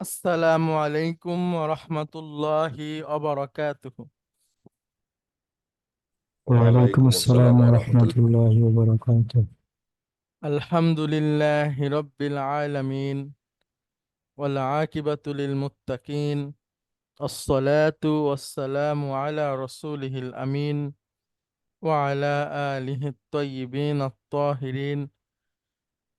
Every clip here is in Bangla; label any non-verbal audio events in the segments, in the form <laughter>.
আসসালামু আলাইকুম রহমতুল্লাহি অবরাকাতুহু وعليكم السلام ورحمة الله وبركاته আলহামদুলিল্লাহি রব্বিল আলামিন ওয়াল আকিবাতু লিল মুত্তাকিন الصلاة والسلام على رسوله الأمين وعلى آله الطيبين الطاهرين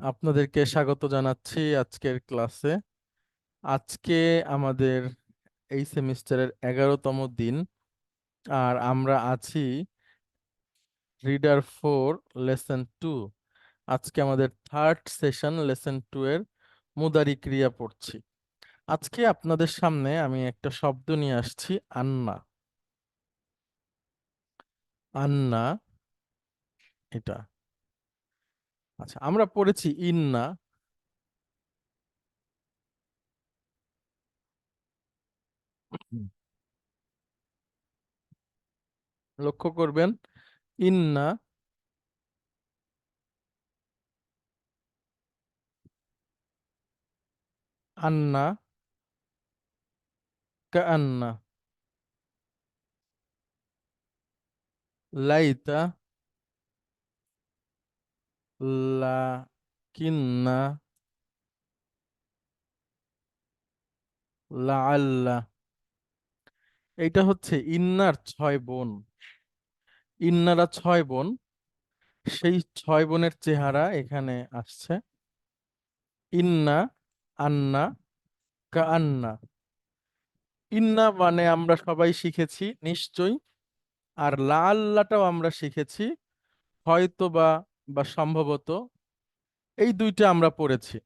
আপনাদেরকে স্বাগত জানাচ্ছি আজকের ক্লাসে। আজকে আমাদের এই সেমিস্টারের এগারোতম দিন আর আমরা আছি রিডার ফোর, লেসন টু। আজকে আমাদের থার্ড সেশন, লেসন টু এর মুদারি ক্রিয়া পড়ছি। আজকে আপনাদের সামনে আমি একটা শব্দ নিয়ে আসছি, আন্না। আন্না, এটা। আচ্ছা আমরা পড়েছি ইন্না। লক্ষ্য করবেন ইন্না। আন্না। কান্না লাইতা। লাকিন্না লাআল্লা এইটা হচ্ছে ইন্নার ছয় বোন। ইন্নারা ছয় বোন। সেই ছয় বোনের চেহারা এখানে আসছে। ইন্না, আন্না কান্না ইন্না মানে আমরা সবাই শিখেছি, নিশ্চয়ই। আর লা আল্লাটাও আমরা শিখেছি। হয়তো বা বা সম্ভবত এই দুইটা আমরা পড়েছি।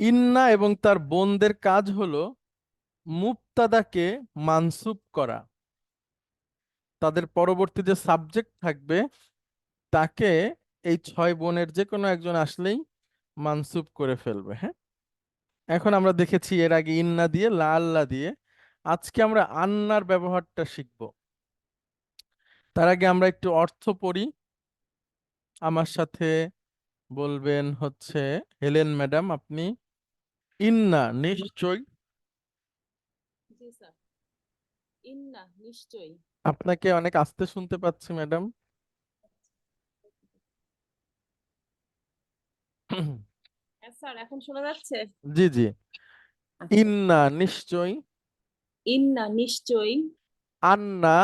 ইন্না এবং তার বোনদের কাজ হলো মুক্তাদাকে মানসুব করা। তাদের পরবর্তী যে সাবজেক্ট থাকবে, তাকে এই ছয় বোনের যে কোনো একজন আসলেই মানসুব করে ফেলবে হ্যাঁ? এখন আমরা দেখেছি এর আগে ইন্না দিয়ে, লা আল্লাহ দিয়ে আজকে আমরা আন্নার ব্যবহারটা শিখব। তার আগে আমরা একটু অর্থ পড়ি আমার সাথে বলবেন হচ্ছে হেলেন ম্যাডাম আপনি ইন্না নিশ্চয় ইন্না আপনাকে অনেক আস্তে শুনতে পাচ্ছি ম্যাডাম। হ্যাঁ স্যার এখন শোনা যাচ্ছে? জি জি। ইন্না নিশ্চয় ইন্না নিশ্চয়ই। আন্না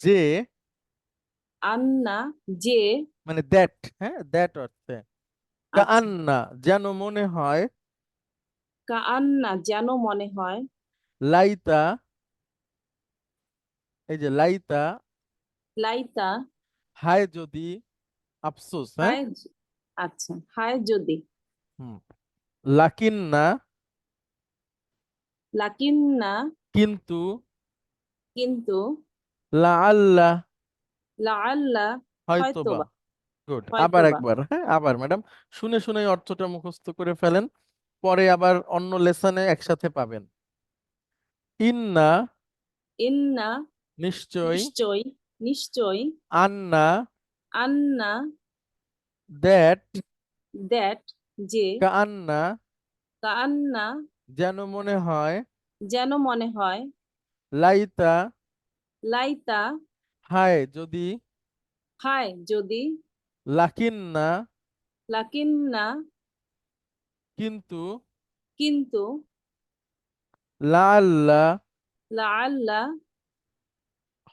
যে? আন্না যে? মানে দ্যাট হ্যাঁ? দ্যাট অর্থে। আচ্ছা, আন্না যেন মনে হয়। কাআন্না যেন মনে হয়। লাইতা এই যে লাইতা। লাইতা। হায় যদি আফসোস হ্যাঁ? আচ্ছা হায় যদি। হুম। লাকিন্না। লাকিন্না। কিন্তু। কিন্তু। লাআল্লা। লাআল্লা হয়তোবা। হয়তোবা। গুড আবার একবার হ্যাঁ আবার ম্যাডাম শুনে শুনে অর্থটা মুখস্থ করে ফেলেন পরে আবার অন্য লেসনে একসাথে পাবেন। ইন্না ইন্না নিশ্চয় নিশ্চয়ই নিশ্চয়ই আন্না আন্না দ্যাট দ্যাট যে কান্না কাআন্না যেন মনে হয় যেন মনে হয় লাইতা লাইতা হায় যদি হায় যদি লাকিন্না লাকিন্না কিন্তু কিন্তু লাআল্লা লাআল্লা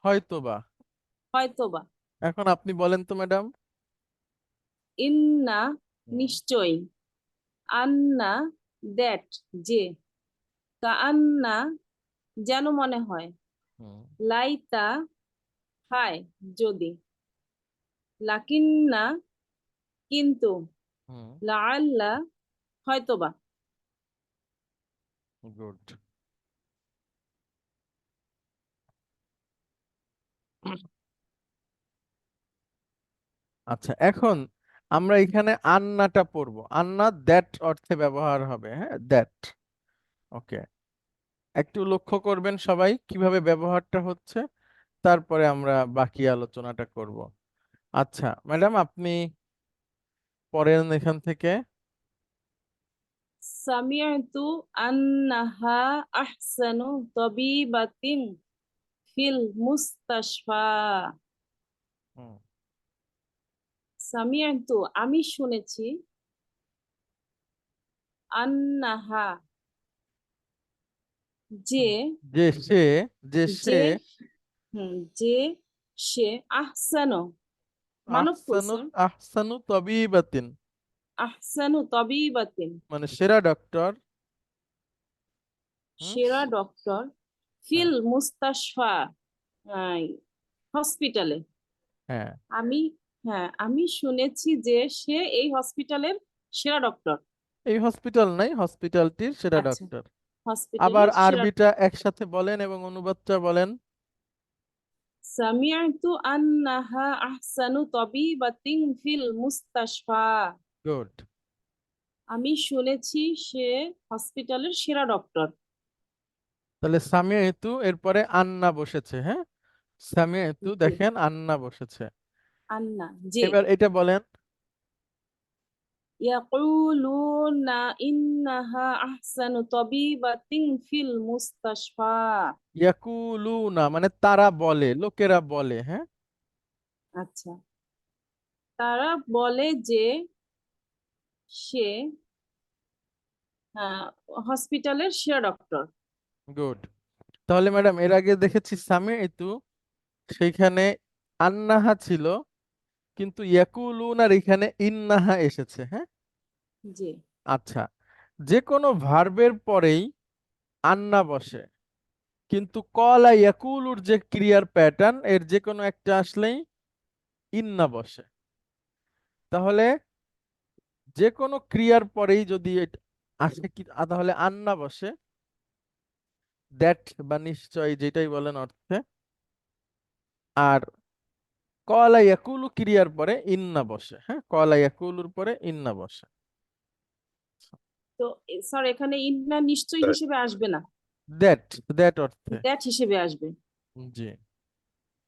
হয়তোবা। হয়তোবা। এখন আপনি বলেন তো ম্যাডাম। ইন্না নিশ্চয়ই। আন্না দ্যাট যে। কাআন্না যেন মনে হয়। লাইতা হায় যদি। লাকিন্না কিন্তু লাআল্লা হয়তোবা। গুড। আচ্ছা এখন আমরা এখানে আন্নাটা পড়ব। আন্না দ্যাট অর্থে ব্যবহার হবে হ্যাঁ? That okay. একটু লক্ষ্য করবেন সবাই কীভাবে ব্যবহারটা হচ্ছে। তারপরে আমরা বাকি আলোচনাটা করব। আচ্ছা ম্যাডাম আপনি পড়েন এখান থেকে? সামিআতু আন্নাহা আহসানু তবিবাতিন ফিল মুস্তাশফা। সামিআতু আমি শুনেছি আন্নাহা যে যে সে যে সে যে সে আহসানু। মানব আহসানু তবিবাতিন আহসানু তবিবাতিন মানে সেরা ডক্টর সেরা ডক্টর ফিল মুস্তাশফা হসপিটালে হ্যাঁ। আমি হ্যাঁ আমি শুনেছি যে সে এই হসপিটালের সেরা ডক্টর এই হসপিটাল নাই হসপিটালটির সেরা আচ্ছা, ডক্টর হসপিটালের আবার সেরা আরবিটা একসাথে বলেন এবং অনুবাদটা বলেন। সামিআতু আন্নাহা আহসানু তাবিবাতিন ফিল মুস্তাশফা গুড আমি শুনেছি সে হসপিটালের সেরা ডক্টর। তাহলে সামিআতু এরপরে আন্না বসেছে হ্যাঁ? সামিআতু। দেখেন আন্না বসেছে। আন্না জি। এবার এটা বলেন ইয়াকুলুনা ইন্নাহা আহসানু তবিবাতিন ফিল মুস্তাশফা ইয়াকুলুনা মানে তারা বলে লোকেরা বলে হ্যাঁ? আচ্ছা। তারা বলে যে সে হসপিটালের সেরা ডক্টর। গুড। তাহলে ম্যাডাম এর আগে দেখেছি সামিয়াতু সেইখানে আন্নাহা ছিল কিন্তু ইয়াকুলুনার এখানে ইন্নাহা এসেছে হ্যাঁ? জি। আচ্ছা যে কোনো ভার্বের পরেই আন্না বসে কিন্তু কলা ইয়াকুলুর যে ক্রিয়ার প্যাটার্ন এর যে কোনো একটা আসলেই ইন্না বসে। তাহলে যে কোনো ক্রিয়ার পরেই যদি আসে কি তাহলে আন্না বসে। দ্যাট বা নিশ্চয় যেটাই বলেন অর্থে। আর কলা ইয়াকুলু ক্রিয়ার পরে ইন্না বসে হ্যাঁ? কলা ইয়াকুলুর পরে ইন্না বসে। তো স্যার এখানে ইন্না নিশ্চয়ই হিসেবে আসবে না। দ্যাট দ্যাট অর্থে। দ্যাট হিসেবে আসবে। জি।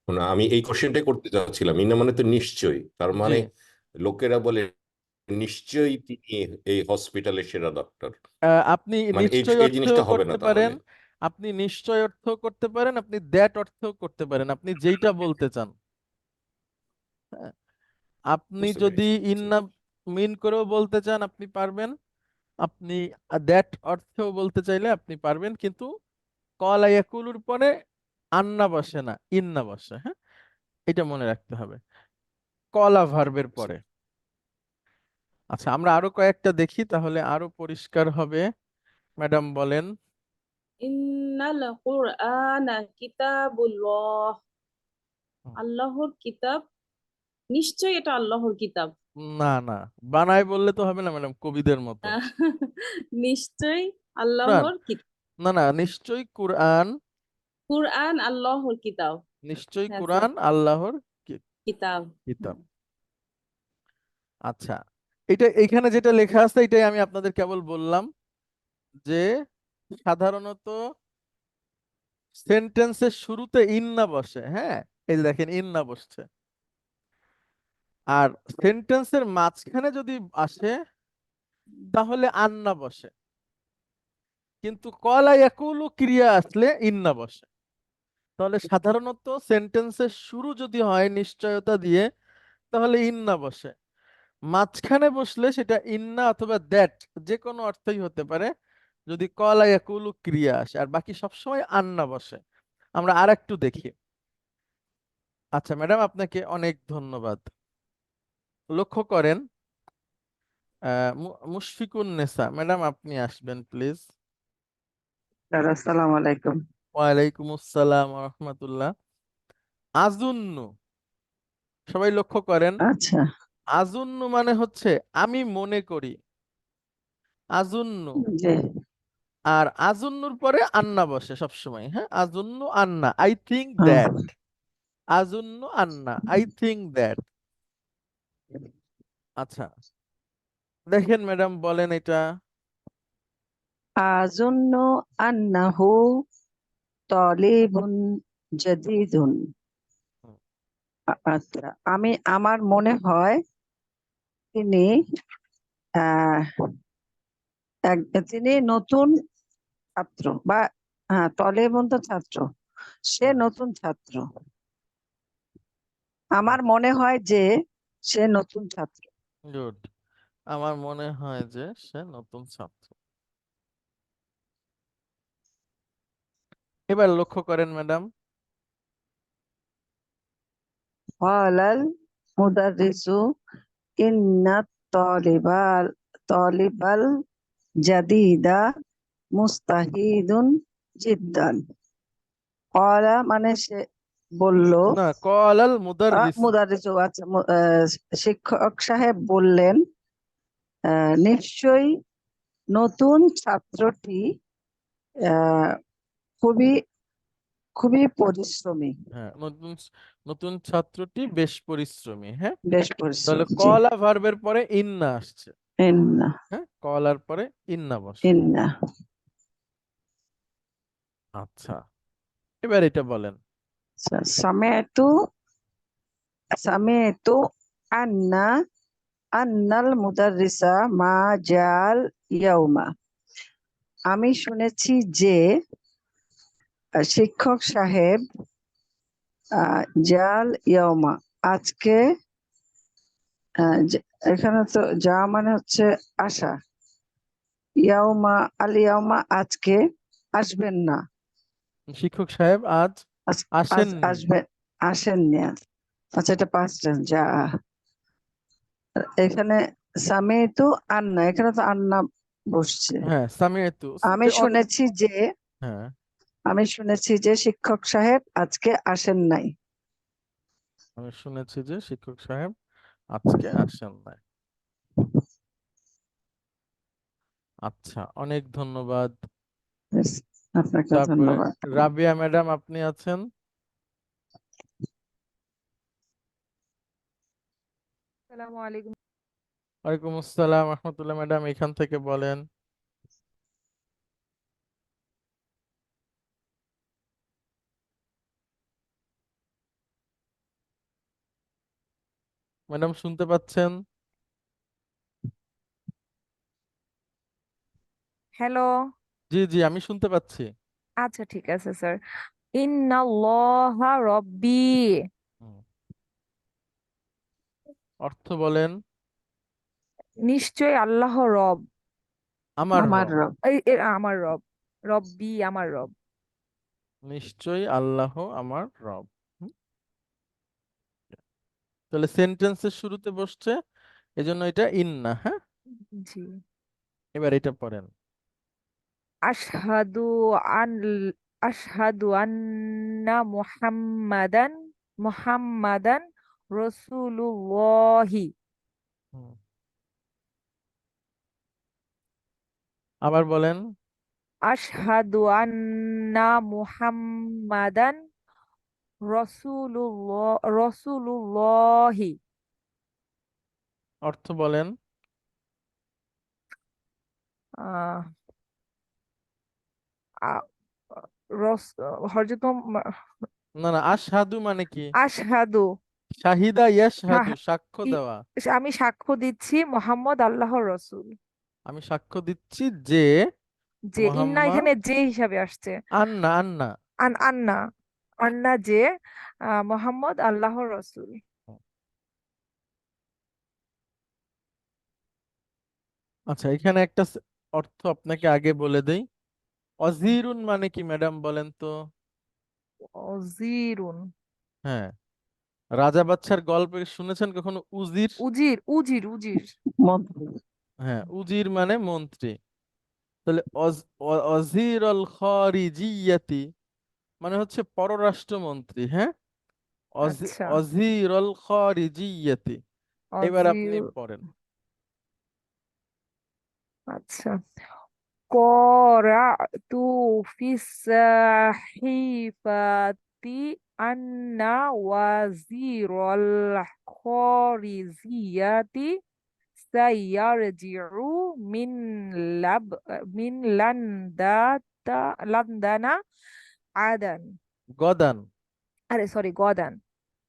না আমি এই কোশ্চেনটাই করতে চাচ্ছিলাম। ইনা মানে তো নিশ্চয়ই। তার মানে লোকেরা বলে নিশ্চয়ই তিনি এই হসপিটালের সেরা ডক্টর আহ, আপনি মানে এই নিশ্চয় অর্থ জিনিসটা হবে না করতে পারেন। আপনি নিশ্চয় অর্থ করতে পারেন। আপনি দ্যাট অর্থ করতে পারেন। আপনি যেইটা বলতে চান। আপনি যদি ইন্না মিন করেও বলতে চান আপনি পারবেন। আপনি দ্যাট অর্থেও বলতে চাইলে আপনি পারবেন কিন্তু কলা ইয়াকুলুর পরে আন্না বসে না ইন্না বসে হ্যাঁ? এটা মনে রাখতে হবে। কলা ভার্বের পরে। আচ্ছা আমরা আরও কয়েকটা দেখি তাহলে আরও পরিষ্কার হবে। ম্যাডাম বলেন। ইন্নাল কুরআনা কিতাবুল্লাহ। আল্লাহর কিতাব নিশ্চয়ই এটা আল্লাহর কিতাব। না না বানায় বললে তো হবে না ম্যাডাম কবিদের মতো। নিশ্চয়ই আল্লাহর কিতাব। না না নিশ্চয়ই কুরআন। কুরআন আল্লাহর কিতাব। নিশ্চয়ই হ্যাঁ, কুরআন আল্লাহর কিতাব। কিতাব। আচ্ছা এটা এখানে যেটা লেখা আছে এটাই আমি আপনাদের কেবল বললাম যে সাধারণত সেন্টেন্সের শুরুতে ইন্না বসে হ্যাঁ? এই দেখেন ইন্না বসছে। আর সেন্টেন্সের মাঝখানে যদি আসে, তাহলে আন্না বসে। কিন্তু কলা ইয়াকুলু ক্রিয়া আসলে ইন্না বসে। তাহলে সাধারণত সেন্টেন্সের শুরু যদি হয় নিশ্চয়তা দিয়ে, তাহলে ইন্না বসে। মাঝখানে বসলে সেটা ইন্না অথবা দ্যাট যে কোনো অর্থই হতে পারে, যদি কলা ইয়াকুলু ক্রিয়া আসে। আর বাকি সবসময় আন্না বসে। আমরা আর একটু দেখি। আচ্ছা ম্যাডাম, আপনাকে অনেক ধন্যবাদ। লক্ষ্য করেন মুশফিকুন নেসা ম্যাডাম আপনি আসবেন প্লিজ। স্যার আসসালামু আলাইকুম। ওয়ালাইকুম আসসালাম রহমতুল্লাহ। আজুন্নু সবাই লক্ষ্য করেন। আচ্ছা। আজুন্নু মানে হচ্ছে আমি মনে করি। আজুন্নু। আর আজুন্নুর পরে আন্না বসে সবসময় হ্যাঁ? আজুন্নু আন্না আই থিঙ্ক হ্যাঁ। দ্যাট আজুন্ন আন্না আই থিঙ্ক দ্যাট আচ্ছা। দেখেন ম্যাডাম, বলেন এটা। আজুন্ন আন্নাহু তলিবুন জাদিদুন। আচ্ছা আমি, আমার মনে হয় তিনি তিনি নতুন ছাত্র বা হ্যাঁ তলেবুন তো ছাত্র। সে নতুন ছাত্র। আমার মনে হয় যে সে নতুন ছাত্র। গুড আমার মনে হয় যে সে নতুন ছাত্র। এবার লক্ষ্য করেন, ম্যাডাম। ফালাল মুদাররিসু ইন্না তালিবাল তালিবাল জাদিদা মুস্তাহিদুন জিদ্দান। কলা মানে সে বলল। না কলাল আহ, মুদাররিস আচ্ছা শিক্ষক সাহেব বললেন আহ, নিশ্চয়ই নতুন ছাত্রটি আহ, খুবই খুবই পরিশ্রমী। হ্যাঁ নতুন নতুন ছাত্রটি বেশ পরিশ্রমী হ্যাঁ? বেশ পরিশ্রমী জি। কলা ভার্বের পরে ইন্না আসছে। ইন্না। হ্যাঁ কলার পরে ইন্না বসে। ইন্না। আচ্ছা এবার এটা বলেন। স- সমিഅতু সমিআতু আন্না আন্নাল মুদাররিসা মা জাল আমি শুনেছি যে শিক্ষক সাহেব জাল ইয়াউমা, আজকে এখানে তো যা মানে হচ্ছে আশা। ইয়াউমা, আল ইয়াউমা আজকে আসবেন না। শিক্ষক সাহেব, আজ আসেননি আসবেন আসেননি আচ্ছা এটা পাঁচ যা। এখানে সামিতু আন্না এখানে তো আন্না বসছে। হ্যাঁ আমি শুনেছি যে হ্যাঁ। আমি শুনেছি যে শিক্ষক সাহেব আজকে আসেন নাই। আমি শুনেছি যে শিক্ষক সাহেব আজকে আসেন নাই। আচ্ছা অনেক ধন্যবাদ। আপনাকে ধন্যবাদ। রাবিয়া ম্যাডাম আপনি আছেন? আসসালামু আলাইকুম। ওয়ালাইকুম আসসালাম রহমতুল্লাহ ম্যাডাম এখান থেকে বলেন। ম্যাডাম শুনতে পাচ্ছেন? হ্যালো। জি জি আমি শুনতে পাচ্ছি। আচ্ছা ঠিক আছে স্যার ইন্নাল্লাহা রব্বি। হুম। অর্থ বলেন? নিশ্চয় আল্লাহ রব। আমার আমার রব রব। এই এ, আমার রব। রব্বি আমার রব। নিশ্চয়ই আল্লাহ আমার রব। হুম? তাহলে সেন্টেন্সের শুরুতে বসছে। এজন্য এটা ইন্না হ্যাঁ? জি। এবার এটা পড়েন। আশহাদু আন আশহাদু আন্না মুহাম্মাদান মুহাম্মাদান রাসূলুল্লাহি। আবার বলেন। আশহাদু আন্না মুহাম্মাদান রাসূলুল্লাহ রাসূলুল্লাহি। অর্থ বলেন। আহ রস হযরত না না আশহাদু মানে কি? আশহাদু। শাহিদা ইয়াশহাদু সাক্ষ্য দেওয়া। আমি সাক্ষ্য দিচ্ছি মোহাম্মদ আল্লাহর রসুল। আমি সাক্ষ্য দিচ্ছি যে যে ইন্না এখানে যে হিসাবে আসছে। আন্না আন্না। আন আন্না। আন্না যে মোহাম্মদ আল্লাহর রসূল। আচ্ছা এখানে একটা অর্থ আপনাকে আগে বলে দেই। অজিরুন মানে কি ম্যাডাম বলেন তো? অজিরুন। হ্যাঁ। রাজা বাচ্চার গল্পে শুনেছেন কখনো? উজির? উজির উজির উজির। মন্ত্রী। হ্যাঁ উজির মানে মন্ত্রী। তাহলে অজির আল খারিজিয়াতি মানে হচ্ছে পররাষ্ট্রমন্ত্রী হ্যাঁ? আচ্ছা। অজির আল খারিজিয়াতি। এবার আপনি পড়েন। আচ্ছা। قرأت في الصحيفة আন্না ওয়াজিরুল খরিজিয়াতি সাইয়ারজিউ মিন লাব মিন লান্দাতা লান্দানা আদান গদান আরে সরি গদান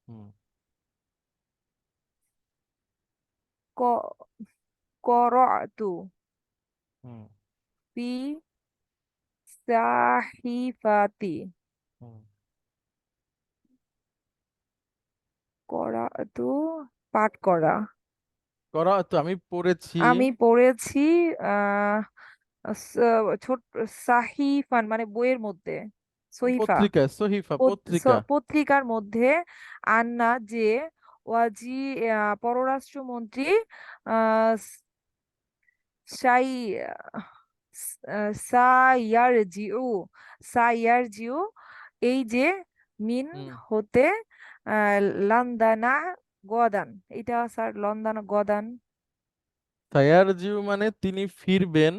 হুম ক করআতু হুম ফি সাহিফাতি করআতু পাঠ করা। করা তো আমি পড়েছি। আমি পড়েছি আহ ছোট সাহিফান মানে বইয়ের মধ্যে সহিফা। পত্রিকা সহিফা পত- পত্রিকা। পত্রিকার মধ্যে আন্না যে ওয়াজি পররাষ্ট্রমন্ত্রী আহ সাই আহ, সাইয়ারজিউ সাইয়ারজিউ এই যে মিন। হতে লান্দানা গদান এটা স্যার লন্দানা গদান সায়ারজিউ মানে তিনি ফিরবেন।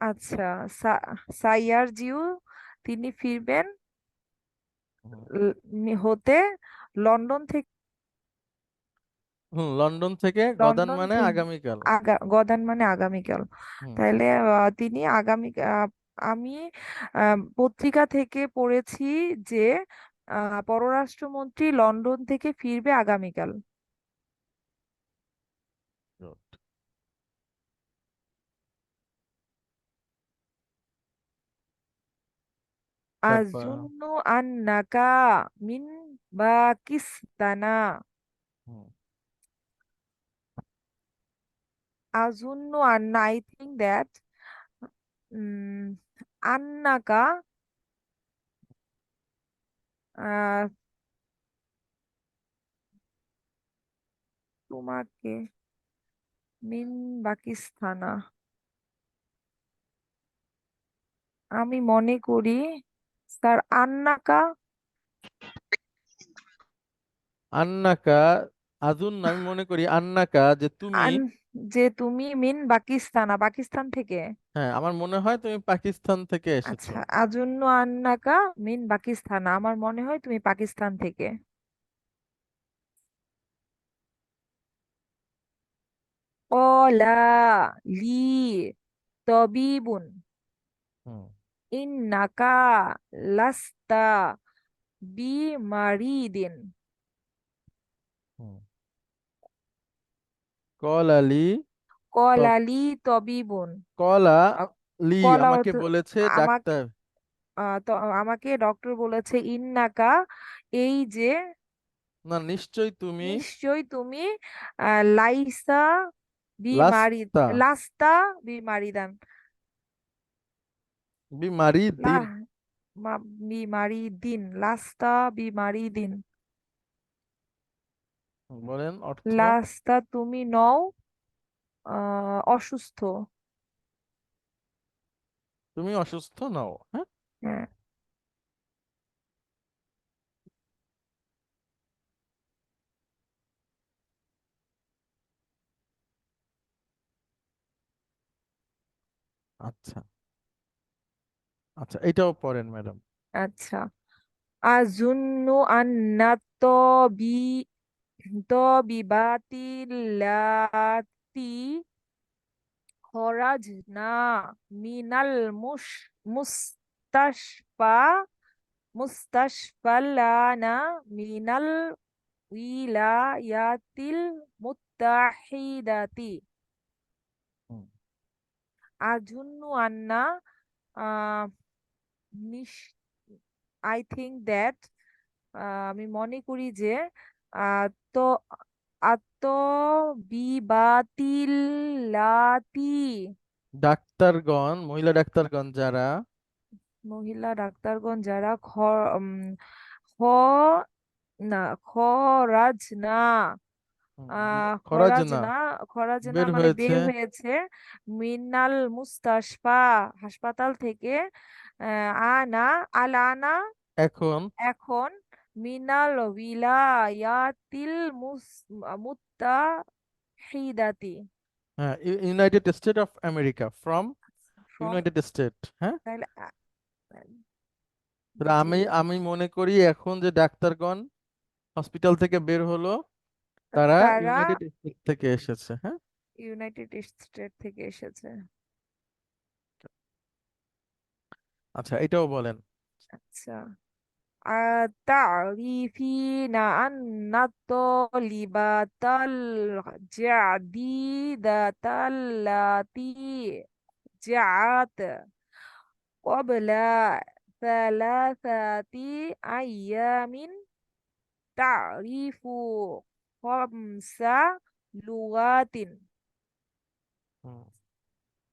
আচ্ছা সা- সাইয়ারজিউ তিনি ফিরবেন হতে লন্ডন থেকে হুম লন্ডন থেকে গদান লন্ডন মানে থেকে আগামীকাল। আগা গদান মানে আগামীকাল। হুম। আহ, তিনি আগামী আহ, আমি আহ, পত্রিকা থেকে পড়েছি যে আহ, পররাষ্ট্রমন্ত্রী লন্ডন থেকে ফিরবে আগামীকাল। Good. তারপর? আজুন্নু আন্নাকা মিন পাকিস্তানা হুম। আজুন্নু আন্না আই থিঙ্ক দ্যাট আন্নাকা আহ, তোমাকে মিন পাকিস্তানা। আমি মনে করি স্যার আন্নাকা আন্নাকা আজুন আমি মনে করি আন্নাকা যে তুমি যে তুমি মিন পাকিস্তানা পাকিস্তান থেকে? হ্যাঁ আমার মনে হয় তুমি পাকিস্তান থেকে এসেছ। আচ্ছা আজুন্ন আন্নাকা মিন পাকিস্তানা আমার মনে হয় তুমি পাকিস্তান থেকে। কলা লি তবিবুন। হুম। ইন্নাকা লাস্তা বিমারিদিন হুম কলালি কলা লি তবিবুন কলা লি কলা আমাকে অর্থ- বলেছে আমাকে ডাক্তার। আহ, তো আমাকে ডক্টর বলেছে ইন্নাকা এই যে না নিশ্চয়ই তুমি নিশ্চয়ই তুমি আহ, লাইসা বিমারিদ লাস্তা। লাস্তা বিমারিদান বিমারি লা দিন মা বিমারিদিন লাস্তা বিমারিদিন বলেন অর্থ। লাস্তা তুমি নও অসুস্থ। তুমি অসুস্থ নও হ্যাঁ? হ্যাঁ। আচ্ছা। আচ্ছা এটাও পড়েন ম্যাডাম। আচ্ছা। আজুন্নু আন্না তবি তবিবাতিল্লাতি খরাজনা মিনাল মুশ মুস্তাশফা মুস্তাশফালানা মিনাল উইলায়াতিল মুত্তাহিদাতি। আজুন্নু আন্না আই থিঙ্ক দ্যাট আমি মনে করি যে আত আত্মবিবাতিল্লাতি ডাক্তারগণ মহিলা ডাক্তারগণ যারা মহিলা ডাক্তারগণ যারা খ খ না খরাজ না। খরাজ না। খরাজ না মানে বের হয়েছে হয়েছে মিনাল মুস্তাশফা হাসপাতাল থেকে আনা আলানা এখন এখন মিনাল উইলায়াতিল মুস মুত্তাহিদাতি হ্যাঁ United State of America from United State হ্যাঁ আমি আমি মনে করি এখন যে ডাক্তারগণ হসপিটাল থেকে বের হলো তারা ইউনাইটেড স্টেট থেকে এসেছে হ্যাঁ? ইউনাইটেড স্টেট থেকে এসেছে। আচ্ছা এটাও বলেন। আচ্ছা। ta'rifina anna talibatal jadidatal lati ja'at qabla thalathati ayyamin ta'rifu khamsa lugatin hmm.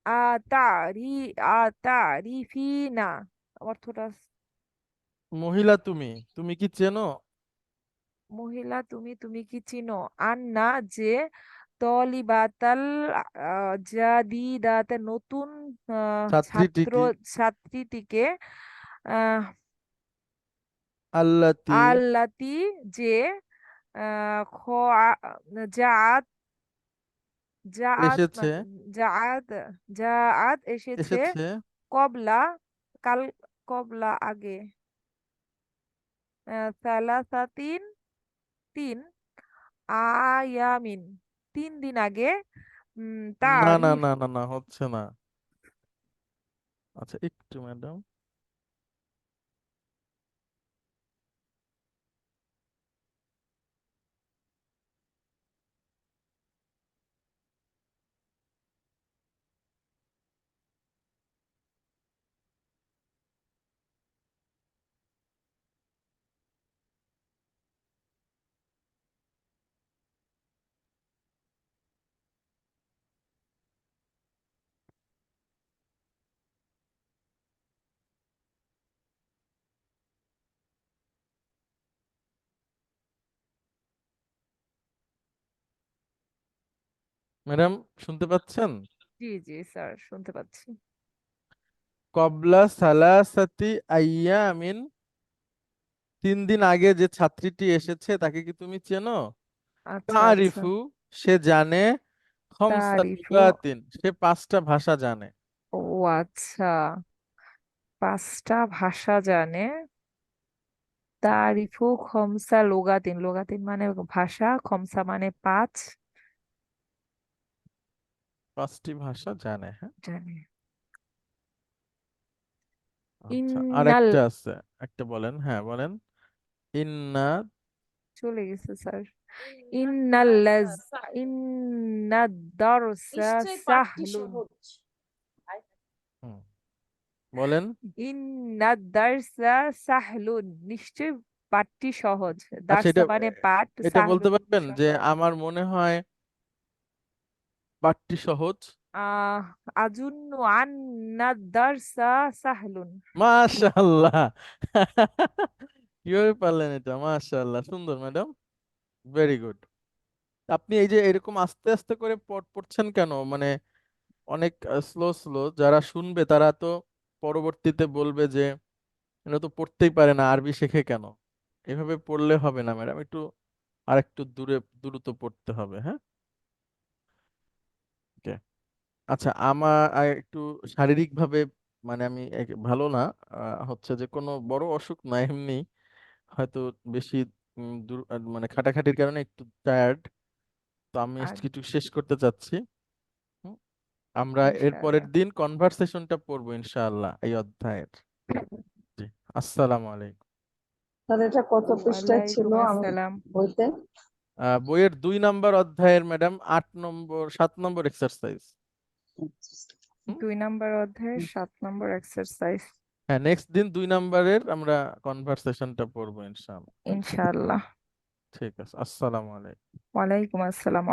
atari atarifina মহিলা তুমি তুমি কি চেনো? মহিলা তুমি তুমি কি চিনো? আন্না যে তলিবাতাল জাদিদাতে নতুন আহ, ছাত্র ছাত্রীটিকে ছাত্রীটিকে আহ, আল্লাতি আল্লাতি যে আহ, খ- জাআত জাআত এসেছে। জাআত জাআত এসেছে এসেছে। কবলা কাল কবলা আগে। সালাসাতিন তিন আয়ামিন তিন দিন আগে উম, না না না না না হচ্ছে না। আচ্ছা একটু ম্যাডাম। ম্যাডাম শুনতে পাচ্ছেন? জি জি স্যার শুনতে পাচ্ছি। কবলা সালাসাতি আইয়ামিন তিন দিন আগে যে ছাত্রীটি এসেছে তাকে কি তুমি চেনো? আচ্ছা আচ্ছা। তারিফু সে জানে খমসা তারিফু। লুগাতিন সে পাঁচটা ভাষা জানে। ও আচ্ছা। পাঁচটা ভাষা জানে। তারিফু খমসা লোগাতিন লোগাতিন মানে ভাষা খমসা মানে পাঁচ। পাঁচটি ভাষা জানে হ্যাঁ? জানে। আচ্ছা ইন্নাল একটা আছে একটা বলেন হ্যাঁ বলেন। ইন্না চলে গেছে স্যার। ইন্নাল্লাজ ইন্নাদ দারসা নিশ্চয় পাঠটি সাহলুন। সহজ। হুম, বলেন। ইন্নাদ সাহলুন নিশ্চয় পাঠটি সহজ। দারসা এটা মানে পাঠ এটা বলতে সাহলুন পারবেন যে সহজ আমার মনে হয় পাঠটি সহজ? আজুন্নু আন্নাদ দারসা সাহলুন। মাশাআল্লাহ। <laughs> কীভাবে পারলেন এটা? মাশাআল্লাহ সুন্দর ম্যাডাম। ভেরি গুড আপনি এই যে এরকম আস্তে আস্তে করে পড় পড়ছেন কেন? মানে অনেক স্লো স্লো যারা শুনবে তারা তো পরবর্তীতে বলবে যে এরা তো পড়তেই পারে না আরবি শেখে কেন? এভাবে পড়লে হবে না ম্যাডাম একটু আর একটু দূরে দ্রুত পড়তে হবে হ্যাঁ? আচ্ছা আমার একটু শারীরিকভাবে মানে আমি এক- ভালো না। আহ, হচ্ছে যে কোনো বড় অসুখ না এমনি। হয়তো বেশি উম, দূর আহ, মানে খাটাখাটির কারণে একটু টায়ার্ড তো আমি আর একটু শেষ করতে চাচ্ছি। হুম? আমরা এর পরের ইনশাআল্লাহ দিন কনভারসেশনটা পড়ব ইনশাআল্লাহ এই অধ্যায়ের। জি আসসালামু আলাইকুম। তাহলে এটা কত পৃষ্ঠায় ছিল ওয়ালাইকুম আমার আসসালাম। বইতে? আহ, বইয়ের দুই নাম্বার অধ্যায়ের ম্যাডাম আট নম্বর সাত নম্বর এক্সারসাইজ? দুই নাম্বার অধ্যায় সাত নাম্বার এক্সারসাইজ হ্যাঁ নেক্সট দিন দুই নাম্বারের আমরা কনভারসেশনটা পড়ব ইনশাআল্লাহ। ইনশাআল্লাহ। ঠিক আছে আসসালামু আলাইকুম। ওয়ালাইকুম আসসালাম।